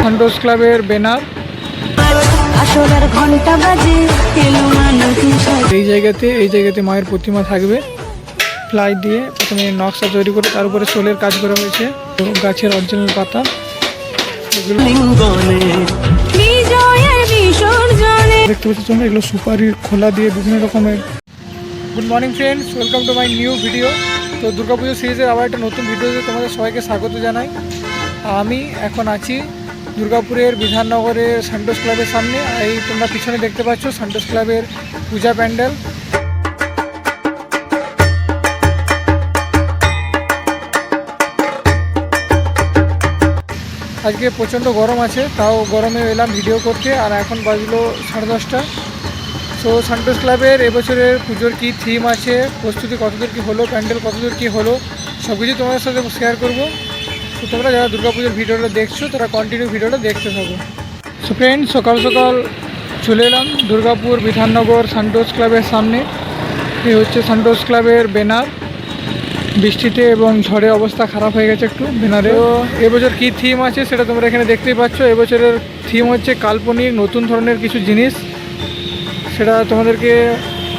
সান্টোস ক্লাবের ব্যানার এই জায়গাতে এই জায়গাতে মায়ের প্রতিমা থাকবে। ফ্লাই দিয়ে প্রথমে নকশা তৈরি করে তার উপরে সোলের কাজ করা হয়েছে। গাছের অরিজিনাল পাতা। দেখতে পাচ্ছি তোমরা এগুলো সুপারির খোলা দিয়ে বিভিন্ন রকমের। Good morning friends welcome to my new video তো দুর্গাপুজো সিরিজের আবার একটা নতুন ভিডিওতে তোমাদের সবাইকে স্বাগত জানাই। আমি এখন আছি দুর্গাপুরের বিধাননগরের সান্টোস ক্লাবের সামনে। এই তোমরা পিছনে দেখতে পাচ্ছ সান্টোস ক্লাবের পূজা প্যান্ডেল। আজকে প্রচণ্ড গরম আছে, তাও গরমে এলাম ভিডিও করতে, আর এখন বাজলো সাড়ে দশটা। সো সান্টোস ক্লাবের এবছরের পুজোর কী থিম আছে, প্রস্তুতি কতদূর কী হলো, প্যান্ডেল কতদূর কী হলো সব কিছু তোমাদের সাথে শেয়ার করব। তো তোমরা যারা দুর্গাপুজোর ভিডিওটা দেখছ তারা কন্টিনিউ ভিডিওটা দেখতে থাকো। সো ফ্রেন্ড সকাল সকাল চলে এলাম দুর্গাপুর বিধাননগর সান্টোস ক্লাবের সামনে। এই হচ্ছে সান্টোস ক্লাবের ব্যানার বৃষ্টিতে এবং ঝড়ে অবস্থা খারাপ হয়ে গেছে একটু ব্যানারে তো এবছর কী থিম আছে সেটা তোমরা এখানে দেখতেই পাচ্ছ। এবছরের থিম হচ্ছে কাল্পনিক নতুন ধরনের কিছু জিনিস। সেটা তোমাদেরকে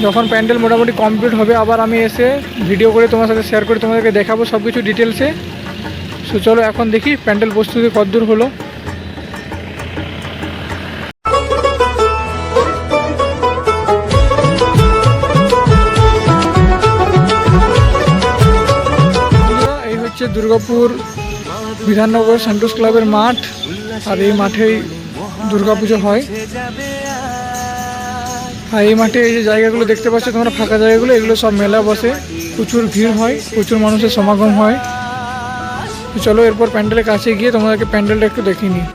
যখন প্যান্ডেল মোটামুটি কমপ্লিট হবে আবার আমি এসে ভিডিও করে তোমার সাথে শেয়ার করে তোমাদেরকে দেখাবো সব কিছু ডিটেলসে সো চলো এখন দেখি প্যান্ডেল প্রস্তুতি কতদূর হলো। এই হচ্ছে দুর্গাপুর বিধাননগর সেন্ট্রাস ক্লাবের মাঠ, আর এই মাঠেই দুর্গাপুজো হয়। আর এই মাঠে এই যে জায়গাগুলো দেখতে পাচ্ছ, তোমরা ফাঁকা জায়গাগুলো, এগুলো সব মেলা বসে, প্রচুর ভিড় হয়, প্রচুর মানুষের সমাগম হয়। তো চলো এরপর প্যান্ডেলের কাছে গিয়ে তোমাদেরকে প্যান্ডেলটা একটু দেখিয়ে নিই।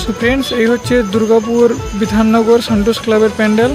সো ফ্রেন্ডস এই হচ্ছে দুর্গাপুর বিধাননগর সন্তোষ ক্লাবের প্যান্ডেল।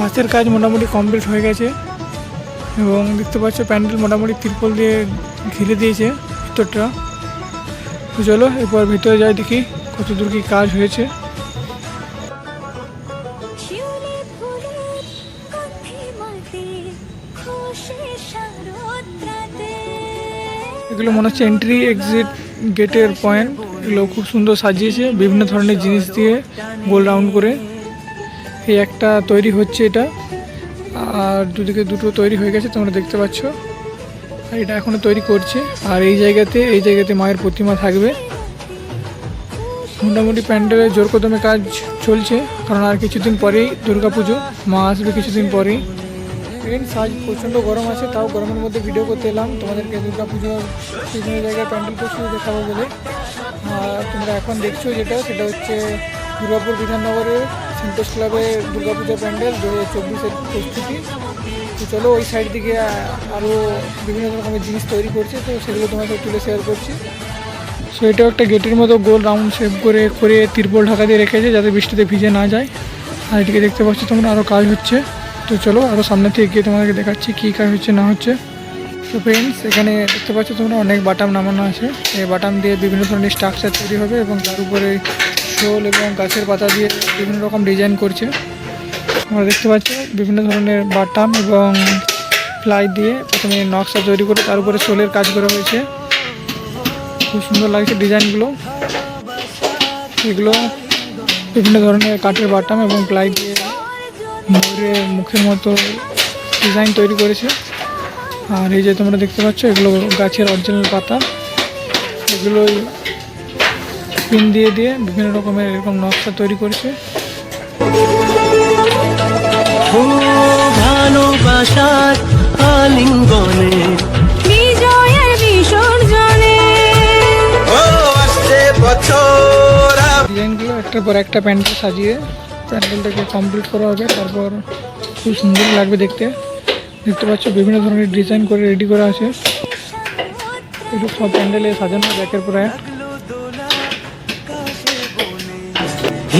বাসের কাজ মোটামুটি কমপ্লিট হয়ে গেছে। এবং দেখতে পাচ্ছ প্যান্ডেল মোটামুটি তিরপল দিয়ে ঘিরে দিয়েছে ভিতরটা। তো চলো এরপর ভিতরে যাই দেখি কত দূর কি কাজ হয়েছে। এগুলো মনে হচ্ছে এন্ট্রি এক্সিট গেটের পয়েন্ট এগুলো খুব সুন্দর সাজিয়েছে বিভিন্ন ধরনের জিনিস দিয়ে গোল রাউন্ড করে। এই একটা তৈরি হচ্ছে এটা। আর দুদিকে দুটো তৈরি হয়ে গেছে, তোমরা দেখতে পাচ্ছ। আর এটা এখনও তৈরি করছে। আর এই জায়গাতে এই জায়গাতে মায়ের প্রতিমা থাকবে। মোটামুটি প্যান্ডেলের জোর কদমে কাজ চলছে, কারণ আর কিছুদিন পরেই দুর্গাপুজো। মা আসবে কিছুদিন পরেই। ফ্রেন্ডস আজ প্রচণ্ড গরম আছে, তাও গরমের মধ্যে ভিডিও করতে এলাম। তোমাদেরকে দুর্গা পুজোর বিভিন্ন জায়গায় প্যান্ডেল প্রস্তুতি দেখাবো বলে। আর তোমরা এখন দেখছ যেটা, সেটা হচ্ছে দুর্গাপুর বিধাননগরের সেন্টোস ক্লাবের দুর্গাপূজা প্যান্ডেল দু হাজার চব্বিশের প্রস্তুতি। তো চলো ওই সাইড দিকে আরও বিভিন্ন রকমের জিনিস তৈরি করছে, তো সেগুলো তোমাদের তুলে শেয়ার করছি। সো এটাও একটা গেটের মতো গোল রাউন্ড শেপ করে করে তিরপল ঢাকা দিয়ে রেখেছে যাতে বৃষ্টিতে ভিজে না যায়। আর এদিকে দেখতে পাচ্ছ তোমরা আরও কাজ হচ্ছে। তো চলো আরও সামনে থেকে গিয়ে তোমাদেরকে দেখাচ্ছি কী কাজ হচ্ছে, না হচ্ছে। তো ফ্রেন্ডস এখানে দেখতে পাচ্ছ তোমরা অনেক বাটাম নামানো আছে। এই বাটাম দিয়ে বিভিন্ন ধরনের স্ট্রাকচার তৈরি হবে এবং তার উপরে শোল এবং গাছের পাতা দিয়ে বিভিন্ন রকম ডিজাইন করছে। আমরা দেখতে পাচ্ছি বিভিন্ন ধরনের বাটাম এবং ফ্লাই দিয়ে প্রথমে নকশা তৈরি করে তার উপরে শোলের কাজ করা হয়েছে। খুব সুন্দর লাগছে ডিজাইনগুলো এগুলো বিভিন্ন ধরনের কাঠের বাটাম এবং প্লাই দিয়ে ময়ূরের মুখের মতো ডিজাইন তৈরি করেছে। আর এই যে তোমরা দেখতে পাচ্ছ, এগুলো গাছের অরিজিনাল পাতা। এগুলো পিন দিয়ে দিয়ে বিভিন্ন রকমের এরকম নকশা তৈরি করেছে। ও ভালোবাসার আলিঙ্গনে। বিজয়ের বিসর্জনে। ও আসছে বছর ডিজাইনগুলো একটার পর একটা প্যান্ডেল সাজিয়ে প্যান্ডেলটাকে কমপ্লিট করা হবে। তারপর খুব সুন্দর লাগবে দেখতে। দেখতে পাচ্ছ বিভিন্ন ধরনের ডিজাইন করে রেডি করা আছে। এগুলো সব প্যান্ডেলে সাজানো হবে একের পর এক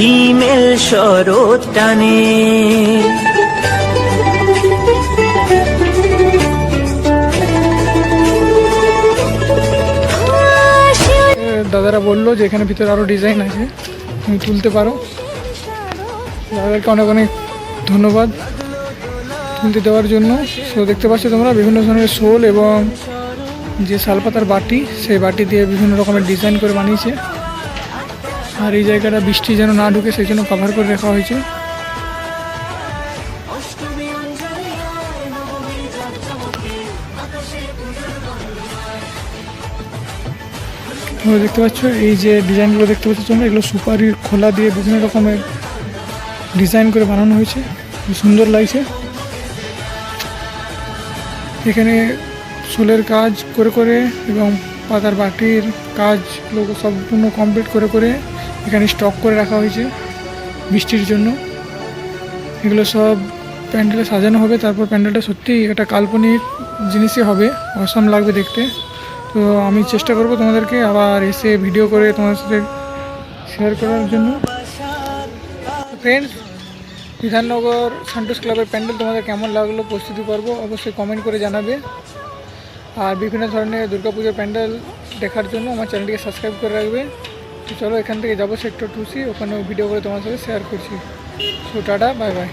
হিমেল শরৎ টানে। দাদারা বলল যে এখানে ভিতরে আরও ডিজাইন আছে, তুমি তুলতে পারো। দাদাদেরকে অনেক অনেক ধন্যবাদ তুলতে দেওয়ার জন্য। সো দেখতে পাচ্ছ তোমরা, বিভিন্ন ধরনের শোল এবং যে শালপাতার বাটি, সেই বাটি দিয়ে বিভিন্ন রকমের ডিজাইন করে বানিয়েছে। আর এই জায়গাটা বৃষ্টি যেন না ঢুকে, সেই জন্য কভার করে রাখা হয়েছে। দেখতে পাচ্ছ, এই যে ডিজাইনগুলো দেখতে পাচ্ছ তোমরা, এগুলো সুপারির খোলা দিয়ে বিভিন্ন রকমের ডিজাইন করে বানানো হয়েছে। সুন্দর লাগছে। এখানে ফুলের কাজ করে করে এবং পাতার বাটির কাজ লোক সম্পূর্ণ কমপ্লিট করে করে এখানে স্টক করে রাখা হয়েছে বৃষ্টির জন্য। এগুলো সব প্যান্ডেলে সাজানো হবে, তারপর প্যান্ডেলটা সত্যি একটা কাল্পনিক জিনিসই হবে অসম লাগবে দেখতে। তো আমি চেষ্টা করব তোমাদেরকে আবার এসে ভিডিও করে তোমাদের সাথে শেয়ার করার জন্য। ফ্রেন্ডস বিধাননগর সান্টোস ক্লাবের প্যান্ডেল তোমাদের কেমন লাগল প্রস্তুতি পর্ব অবশ্যই কমেন্ট করে জানাবে। আর বিভিন্ন ধরনের দুর্গাপুজোর প্যান্ডেল দেখার জন্য আমার চ্যানেলটিকে সাবস্ক্রাইব করে রাখবে। তো চলো এখান থেকে যাব সেক্টর টু সি ওখানে ভিডিও করে তোমার সাথে শেয়ার করছি। So tata bye bye